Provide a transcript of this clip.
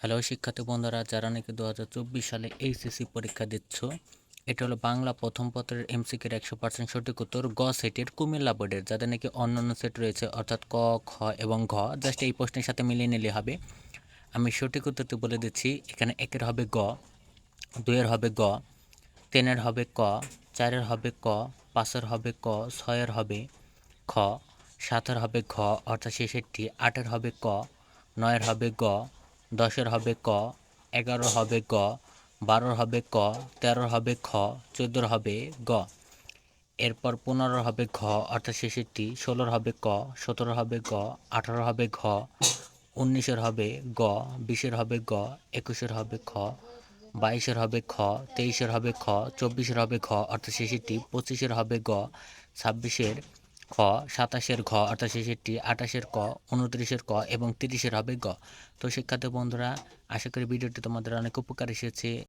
Hello শিক্ষার্থী বন্ধুরা, যারা নাকি দু হাজার চব্বিশ সালে এইচএসসি পরীক্ষা দিচ্ছ, এটা হলো বাংলা প্রথম পত্রের এমসিকের একশো পার্সেন্ট সঠিক উত্তর গ সেটের কুমিল্লা বোর্ডের, যাদের নাকি অন্যান্য সেট রয়েছে, অর্থাৎ ক, খ এবং ঘ, জাস্ট এই প্রশ্নের সাথে মিলিয়ে নিলে হবে। আমি সঠিক উত্তরটি বলে দিচ্ছি, এখানে একের হবে গ, দুইয়ের হবে গ, তিনের হবে ক, চারের হবে ক, পাঁচের হবে ক, ছয়ের হবে খ, সাতের হবে ঘ, অর্থাৎ শেষেরটি আটের হবে ক, নয়ের হবে গ দশের হবে ক, এগারোর হবে গ, বারোর হবে ক, তেরোর হবে খ, চোদ্দোর হবে গ। এরপর পনেরোর হবে ঘ, অর্থাৎ শেষেরটি ষোলোর হবে ক সতেরো হবে গ আঠারো হবে ঘ, উনিশের হবে গ, বিশের হবে গ, একুশের হবে খ, বাইশের হবে খ, তেইশের হবে খ, চব্বিশের হবে ঘ, অর্থাৎ শেষেরটি পঁচিশের হবে গ, ছাব্বিশের খ সাতাশের ঘ, অর্থাৎ শেষেরটি আঠাশের ক, উনত্রিশের ক এবং তিরিশের হবে গ। তো শিক্ষার্থী বন্ধুরা, আশা করি ভিডিওটি তোমাদের অনেক উপকার এসেছে।